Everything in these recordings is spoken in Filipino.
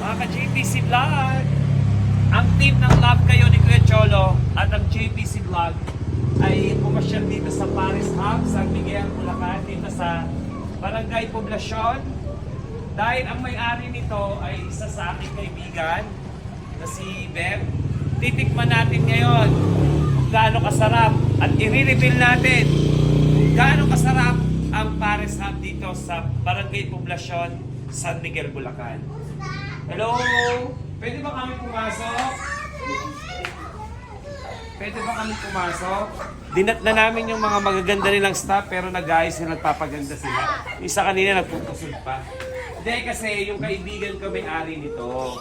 Mga ka-JPC Vlog, ang team ng Love Kayo ni Kuya Cholo at ang JPC Vlog ay pumasyal dito sa Paris Hub, San Miguel, Bulacan, dito sa Barangay Poblacion. Dahil ang may-ari nito ay isa sa aking kaibigan na si Beb. Titikman natin ngayon kung gaano kasarap at i-reveal natin kung gaano kasarap ang Paris Hub dito sa Barangay Poblacion, San Miguel, Bulacan. Hello! Pwede ba kami pumasok? Pwede ba kami pumasok? Dinat na namin yung mga magaganda nilang staff pero nag-ayos sila, nagpapaganda sila. Isa kanina nagpupusod pa. Hindi kasi yung kaibigan ko may-ari nito.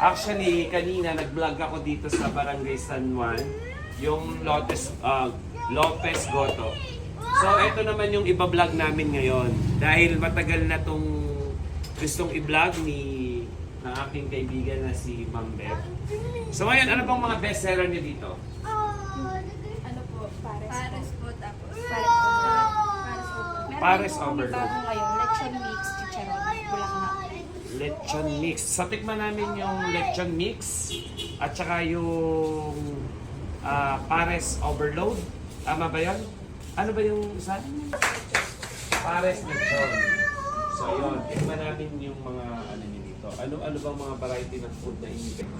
Actually, kanina nag-vlog ako dito sa Barangay San Juan, yung Lotes, ah, Lopez Goto. So, ito naman yung iba-vlog namin ngayon. Dahil matagal na tong gustong i-vlog ni aking kaibigan na si Ma'am Beb. So ngayon, ano bang mga bestseller niyo dito? Ano po? Pares. Pares po tapos. Pares over. Pares over. Pares po ngayon. Lechon mix, chicharon, bulaklak. Lechon mix. Sa tikman namin yung lechon mix at saka yung ah, pares overload. Tama ba yan? Ano ba yung isa? Pares lechon. So yun, tikman namin yung mga ano niyo dito. Ano ano bang mga variety ng food na inibig?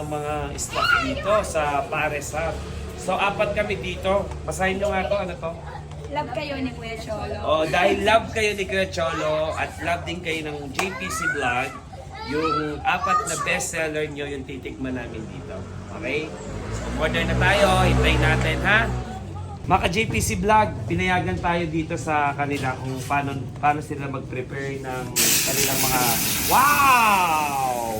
ang mga staff dito sa Pares Hub. So, apat kami dito. Basahin nyo nga to, ano to? Love kayo ni Kuya Cholo. Oh, dahil love kayo ni Kuya Cholo at love din kayo ng JPC Vlog, yung apat na bestseller nyo yung titikman namin dito. Okay? So, order na tayo. Hintayin natin, ha? Maka JPC Vlog, pinayagan tayo dito sa kanila kung paano, paano sila mag-prepare ng kanilang mga wow!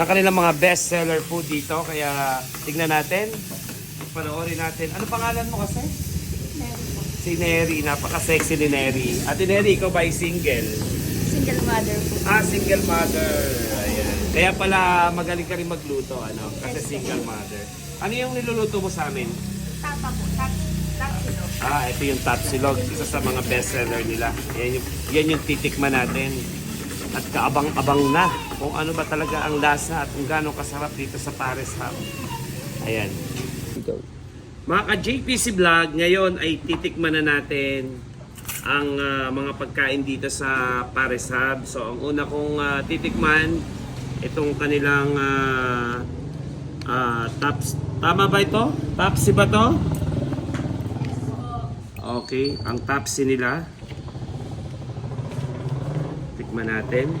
ng kanilang mga bestseller food dito. Kaya tignan natin, panoorin natin. Ano pangalan mo kasi? Si Neri, napaka-sexy ni Neri. Ate Neri, ikaw ba ay single? Single mother po. Ah, single mother. Ayan. Kaya pala magaling ka rin magluto, ano? Kasi single mother. Ano yung niluluto mo sa amin? Tapa po. Tap, tap silog. Ah, ito yung tapsilog. Isa sa mga bestseller nila. Yan yung, yan yung titikman natin. At kaabang-abang na kung ano ba talaga ang lasa at kung gaano kasarap dito sa Paris Hub. Ayan. Mga ka-JPC Vlog, ngayon ay titikman na natin ang ah, mga pagkain dito sa Paris Hub. So, ang una kong ah, titikman, itong kanilang ah, ah, taps. Tama ba ito? Tapsi ba to? Okay, ang tapsi nila. Tikman natin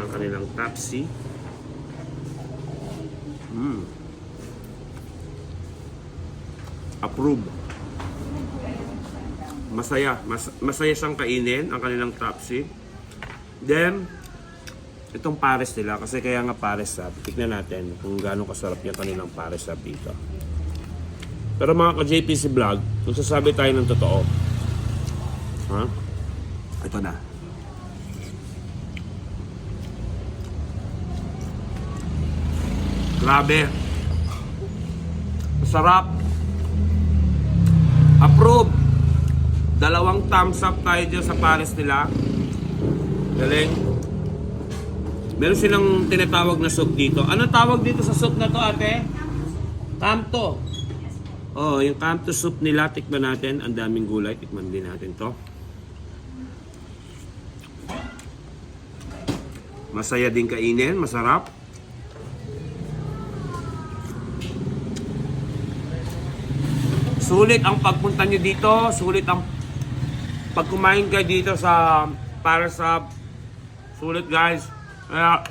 ang kanilang tapsi. Mm. Approve. Masaya. Mas, masaya siyang kainin ang kanilang tapsi. Then, itong pares nila, kasi kaya nga pares sab. Tignan natin kung gaano kasarap yung kanilang pares sab dito. Pero mga ka-JPC vlog, kung sasabi tayo ng totoo, ha? Ito na. Grabe. Masarap. Approve. Dalawang thumbs up tayo dyan sa pares nila. Galing. Meron silang tinatawag na soup dito. Ano tawag dito sa soup na to, ate? Kamto. Oh, yung kamto soup nila, tikman natin. Ang daming gulay, tikman din natin to. Masaya din kainin, masarap. Sulit ang pagpunta nyo dito, sulit ang pag kumain kayo dito sa para sa sulit guys. Kaya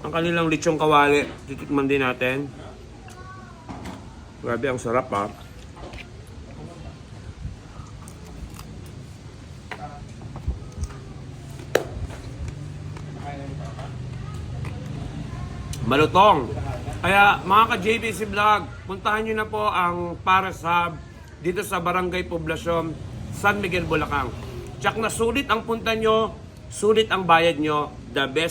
ang kanilang lechong kawali, titikman din natin. Grabe, ang sarap ah. Malutong. Kaya mga ka-JBC Vlog, puntahan nyo na po ang para sa dito sa Barangay Poblacion, San Miguel, Bulacan. Tsak na sulit ang punta nyo, sulit ang bayad nyo, the best